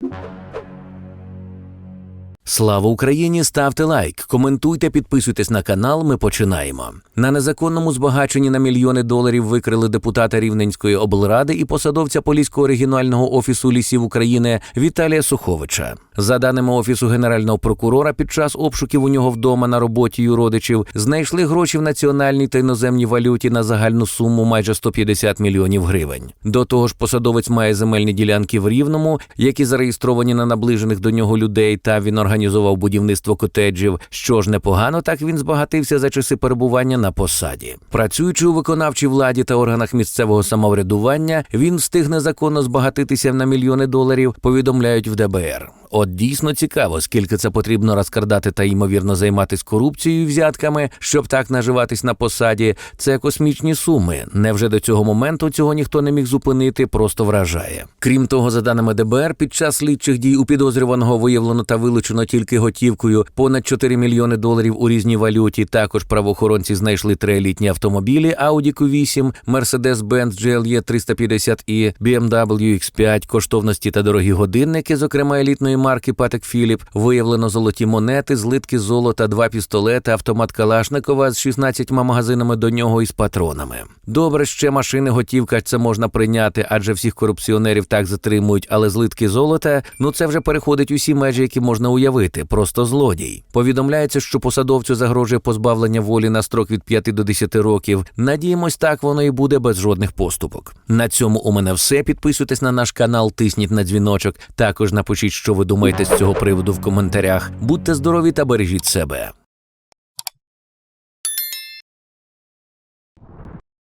you Слава Україні! Ставте лайк, коментуйте, підписуйтесь на канал. Ми починаємо. На незаконному збагаченні на мільйони доларів викрили депутата Рівненської облради і посадовця Поліського регіонального офісу лісів України Віталія Суховича. За даними офісу генерального прокурора, під час обшуків у нього вдома на роботі й у родичів знайшли гроші в національній та іноземній валюті на загальну суму майже 150 мільйонів гривень. До того ж, посадовець має земельні ділянки в Рівному, які зареєстровані на наближених до нього людей, та він організував будівництво котеджів. Що ж непогано, так він збагатився за часи перебування на посаді. Працюючи у виконавчій владі та органах місцевого самоврядування, він встиг незаконно збагатитися на мільйони доларів. Повідомляють в ДБР. От дійсно цікаво, скільки це потрібно розкрадати та ймовірно займатись корупцією і взятками, щоб так наживатись на посаді. Це космічні суми. Невже до цього моменту цього ніхто не міг зупинити, просто вражає. Крім того, за даними ДБР, під час слідчих дій у підозрюваного виявлено та вилучено тільки готівкою понад 4 мільйони доларів у різній валюті. Також правоохоронці знайшли три елітні автомобілі Audi Q8, Mercedes-Benz GLE 350 і BMW X5, коштовності та дорогі годинники, зокрема елітної марки Патек Філіп, виявлено золоті монети, злитки золота, два пістолети, автомат Калашникова з 16 магазинами до нього із патронами. Добре, ще машини, готівка це можна прийняти, адже всіх корупціонерів так затримують, але злитки золота ну це вже переходить усі межі, які можна уявити. Просто злодій. Повідомляється, що посадовцю загрожує позбавлення волі на строк від 5 до 10 років. Надіємось, так воно і буде без жодних поступок. На цьому у мене все. Підписуйтесь на наш канал, тисніть на дзвіночок. Також напишіть, що ви думаєте з цього приводу в коментарях. Будьте здорові та бережіть себе.